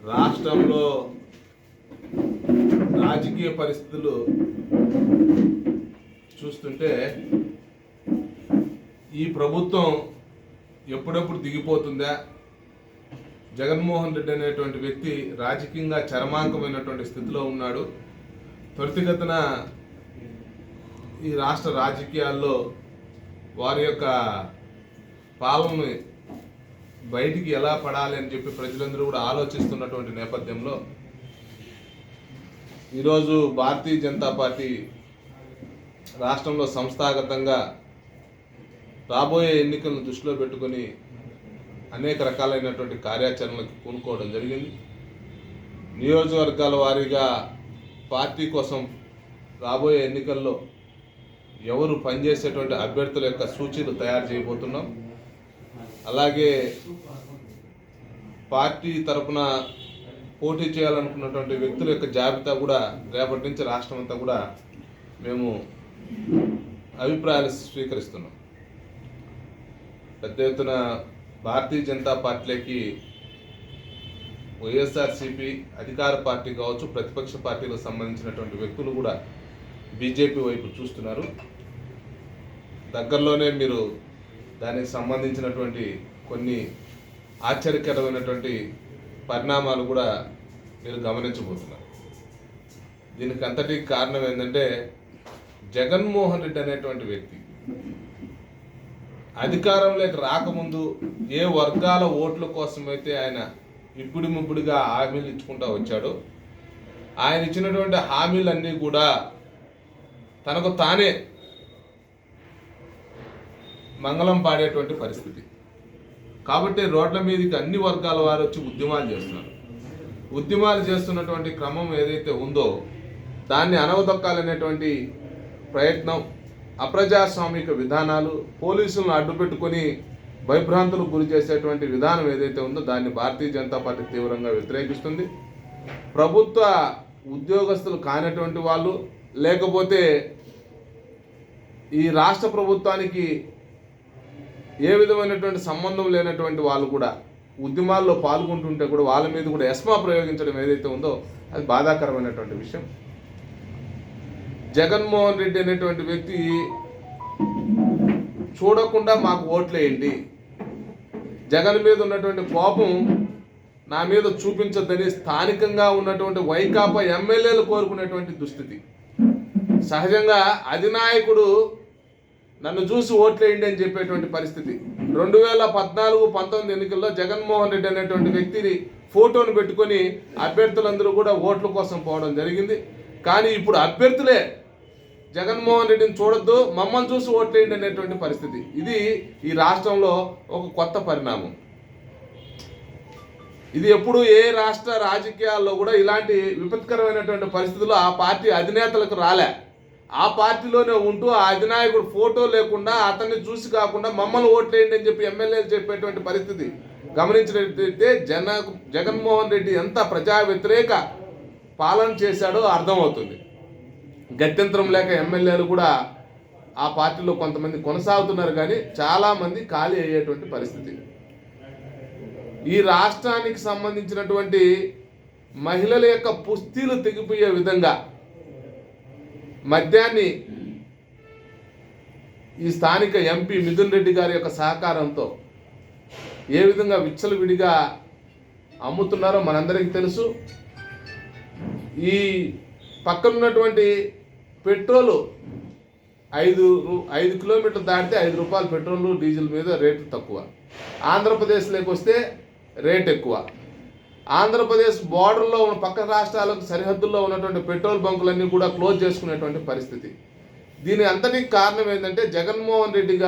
రాష్ట్రంలో రాజకీయ పరిస్థితులు చూస్తుంటే ఈ ప్రభుత్వం ఎప్పుడెప్పుడు దిగిపోతుందా? జగన్మోహన్ రెడ్డి అనేటువంటి వ్యక్తి రాజకీయంగా చరమాంకమైనటువంటి స్థితిలో ఉన్నాడు. త్వరితగతిన ఈ రాష్ట్ర రాజకీయాల్లో వారి యొక్క పాలనను బయటికి ఎలా పడాలి అని చెప్పి ప్రజలందరూ కూడా ఆలోచిస్తున్నటువంటి నేపథ్యంలో ఈరోజు భారతీయ జనతా పార్టీ రాష్ట్రంలో సంస్థాగతంగా రాబోయే ఎన్నికలను దృష్టిలో పెట్టుకొని అనేక రకాలైనటువంటి కార్యాచరణలకు పూనుకోవడం జరిగింది. నియోజకవర్గాల వారీగా పార్టీ కోసం రాబోయే ఎన్నికల్లో ఎవరు పనిచేసేటువంటి అభ్యర్థుల యొక్క సూచీలు తయారు చేయబోతున్నాం. అలాగే పార్టీ తరపున పోటీ చేయాలనుకున్నటువంటి వ్యక్తుల యొక్క జాబితా కూడా రేపటి నుంచి రాష్ట్రం అంతా కూడా మేము అభిప్రాయాలు స్వీకరిస్తున్నాం. పెద్ద ఎత్తున భారతీయ జనతా పార్టీలోకి వైఎస్ఆర్సిపి అధికార పార్టీ కావచ్చు ప్రతిపక్ష పార్టీలకు సంబంధించినటువంటి వ్యక్తులు కూడా బీజేపీ వైపు చూస్తున్నారు. దగ్గరలోనే మీరు దానికి సంబంధించినటువంటి కొన్ని ఆశ్చర్యకరమైనటువంటి పరిణామాలు కూడా మీరు గమనించబోతున్నారు దీనికి అంతటి కారణం ఏంటంటే జగన్మోహన్ రెడ్డి అనేటువంటి వ్యక్తి అధికారంలోకి రాకముందు ఏ వర్గాల ఓట్ల కోసమైతే ఆయన ఇప్పుడు ముప్పుడుగా హామీలు ఇచ్చుకుంటూ వచ్చాడో ఆయన ఇచ్చినటువంటి హామీలన్నీ కూడా తనకు తానే మంగళం పాడేటువంటి పరిస్థితి. కాబట్టి రోడ్ల మీదకి అన్ని వర్గాల వారు వచ్చి ఉద్యమాలు చేస్తున్నారు. ఉద్యమాలు చేస్తున్నటువంటి క్రమం ఏదైతే ఉందో దాన్ని అనవదొక్కాలనేటువంటి ప్రయత్నం అప్రజాస్వామిక విధానాలు పోలీసులను అడ్డుపెట్టుకొని భయభ్రాంతులకు గురి చేసేటువంటి విధానం ఏదైతే ఉందో దాన్ని భారతీయ జనతా పార్టీ తీవ్రంగా వ్యతిరేకిస్తుంది. ప్రభుత్వ ఉద్యోగస్తులు కానటువంటి వాళ్ళు లేకపోతే ఈ రాష్ట్ర ప్రభుత్వానికి ఏ విధమైనటువంటి సంబంధం లేనటువంటి వాళ్ళు కూడా ఉద్యమాల్లో పాల్గొంటుంటే కూడా వాళ్ళ మీద కూడా ఎస్మా ప్రయోగించడం ఏదైతే ఉందో అది బాధాకరమైనటువంటి విషయం. జగన్మోహన్ రెడ్డి అనేటువంటి వ్యక్తి చూడకుండా మాకు ఓట్లేయండి. జగన్ మీద ఉన్నటువంటి కోపం నా మీద చూపించొద్దని స్థానికంగా ఉన్నటువంటి వైకాపా ఎమ్మెల్యేలు కోరుకునేటువంటి దుస్థితి. సహజంగా అధినాయకుడు నన్ను చూసి ఓట్లేయండి అని చెప్పేటువంటి పరిస్థితి. రెండు వేల పద్నాలుగు పంతొమ్మిది ఎన్నికల్లో జగన్మోహన్ రెడ్డి అనేటువంటి వ్యక్తిని ఫోటోను పెట్టుకొని అభ్యర్థులందరూ కూడా ఓట్ల కోసం పోవడం జరిగింది. కానీ ఇప్పుడు అభ్యర్థులే జగన్మోహన్ రెడ్డిని చూడొద్దు మమ్మల్ని చూసి ఓట్లేయండి అనేటువంటి పరిస్థితి. ఇది ఈ రాష్ట్రంలో ఒక కొత్త పరిణామం. ఇది ఎప్పుడు ఏ రాష్ట్ర రాజకీయాల్లో కూడా ఇలాంటి విపత్కరమైనటువంటి పరిస్థితులు ఆ పార్టీ అధినేతలకు రాలే. ఆ పార్టీలోనే ఉంటూ ఆ అధినాయకుడు ఫోటో లేకుండా అతన్ని చూసి కాకుండా మమ్మల్ని ఓట్లేయండి అని చెప్పి ఎమ్మెల్యేలు చెప్పేటువంటి పరిస్థితి గమనించినట్లయితే జన జగన్మోహన్ రెడ్డి ఎంత ప్రజా వ్యతిరేక పాలన చేశాడో అర్థమవుతుంది. గత్యంతరం లేక ఎమ్మెల్యేలు కూడా ఆ పార్టీలో కొంతమంది కొనసాగుతున్నారు కానీ చాలామంది ఖాళీ అయ్యేటువంటి పరిస్థితి. ఈ రాష్ట్రానికి సంబంధించినటువంటి మహిళల యొక్క పుస్తీలు తెగిపోయే విధంగా మద్యాన్ని ఈ స్థానిక ఎంపీ మిథున్ రెడ్డి గారి యొక్క సహకారంతో ఏ విధంగా విచ్చలవిడిగా అమ్ముతున్నారో మనందరికీ తెలుసు. ఈ పక్కనున్నటువంటి పెట్రోలు ఐదు రూ- ఐదు కిలోమీటర్లు దాటితే ఐదు రూపాయలు పెట్రోల్ డీజిల్ మీద రేటు తక్కువ. ఆంధ్రప్రదేశ్లోకి వస్తే రేట్ ఎక్కువ. ఆంధ్రప్రదేశ్ బార్డర్లో ఉన్న పక్క రాష్ట్రాలకు సరిహద్దుల్లో ఉన్నటువంటి పెట్రోల్ బంకులన్నీ కూడా క్లోజ్ చేసుకునేటువంటి పరిస్థితి. దీని అంతటికి కారణం ఏంటంటే జగన్మోహన్ రెడ్డి గారు